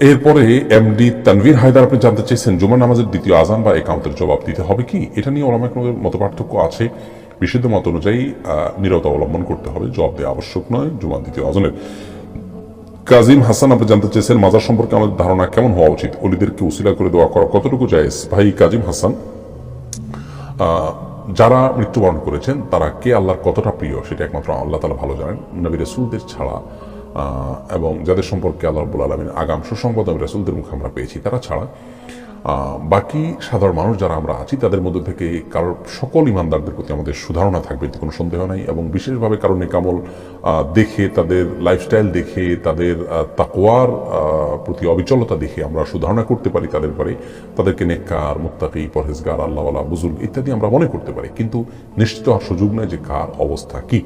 এরপরে এমডি তানভীর হায়দার আপনি জানতে চেয়েছেন জুমার নামাজের দ্বিতীয় আজান বা একাউন্টের জবাব দিতে হবে কি? এটা নিয়ে ওলামাকের মত পার্থক্য আছে। বিশুদ্ধ মত অনুযায়ী আহ, নীরবতা অবলম্বন করতে হবে। জবাব দেওয়া আবশ্যক নয় জুমার দ্বিতীয় আজানের কাজিম হাসান আপনি জানতে চেয়েছেন মাজার সম্পর্কে আমাদের ধারণা কেমন হওয়া উচিত? অলিদেরকে উসিলা করে দেওয়া করা কতটুকু জায়েজ? ভাই কাজিম হাসান যারা মৃত্যুবরণ করেছেন তারা কে আল্লাহর কতটা প্রিয়? সেটা একমাত্র আল্লাহ তালা ভালো জানেন। নবী রসুলদের ছাড়া এবং যাদের সম্পর্কে আল্লাহ রব্বুল আলমিন আগাম সুসংবাদ আমি রসুলদের মুখে আমরা পেয়েছি, তারা ছাড়া বাকি সাধারণ মানুষ যারা আমরা আছি, তাদের মধ্যে থেকে কারোর সকল ইমানদারদের প্রতি আমাদের সুধারণা থাকবে কোনো সন্দেহ নাই এবং বিশেষভাবে কারণ নিকামল দেখে, তাদের লাইফস্টাইল দেখে, তাদের তাকোয়ার প্রতি অবিচলতা দেখে আমরা সুধারণা করতে পারি তাদের ব্যাপারে তাদেরকে নেককার, মুত্তাকি, পরহেজগার, আল্লাহওয়ালা, বুজুর্গ ইত্যাদি আমরা মনে করতে পারি। কিন্তু নিশ্চিত হওয়ার সুযোগ নয় যে কার অবস্থা কি।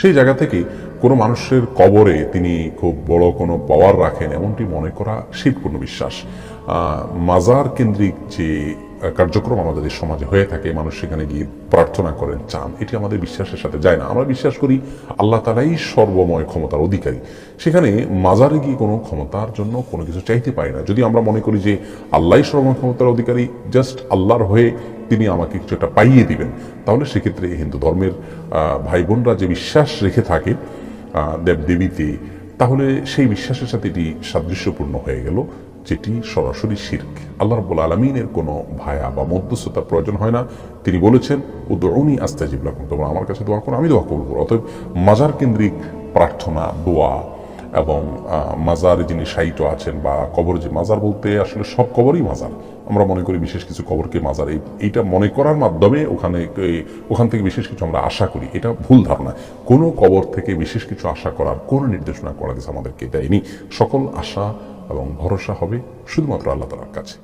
সেই জায়গা থেকে কোনো মানুষের কবরে তিনি খুব বড় কোনো পাওয়ার রাখেন, এমনটি মনে করা শিবপূর্ণ বিশ্বাস। মাজার কেন্দ্রিক যে কার্যক্রম আমাদের এই সমাজে হয়ে থাকে, মানুষ সেখানে গিয়ে প্রার্থনা করেন, চান, এটি আমাদের বিশ্বাসের সাথে যায় না। আমরা বিশ্বাস করি আল্লাহ তালাই সর্বময় ক্ষমতার অধিকারী। সেখানে মাজারে গিয়ে কোনো ক্ষমতার জন্য কোনো কিছু চাইতে পারি না। যদি আমরা মনে করি যে আল্লাহই সর্বময় ক্ষমতার অধিকারী, জাস্ট আল্লাহর হয়ে তিনি আমাকে কিছু একটা পাইয়ে দিবেন। তাহলে সেক্ষেত্রে হিন্দু ধর্মের ভাই বোনরা যে বিশ্বাস রেখে থাকে দেবদেবীতে, তাহলে সেই বিশ্বাসের সাথে এটি সাদৃশ্যপূর্ণ হয়ে গেল, যেটি সরাসরি শির্ক। আল্লাহ রব্বুল আলমিনের কোনো ভায়া বা মধ্যস্থতার প্রয়োজন হয় না। তিনি বলেছেন ও দৌনি আস্তাজিব লাকুম। তোমরা আমার কাছে দোয়া করো, আমি দোয়া করব। অতএব মাজার কেন্দ্রিক প্রার্থনা, দোয়া এবং মাজারে যিনি সাহিত্য আছেন বা কবর যে মাজার বলতে আসলে সব কবরই মাজার। আমরা মনে করি বিশেষ কিছু কবরকে মাজার। এই, এইটা মনে করার মাধ্যমে ওখানে ওখান থেকে বিশেষ কিছু আমরা আশা করি। এটা ভুল ধারণা। কোনো কবর থেকে বিশেষ কিছু আশা করার কোনো নির্দেশনা করা গেছে আমাদেরকে দেয়নি। সকল আশা এবং ভরসা হবে শুধুমাত্র আল্লাহ তালার কাছে।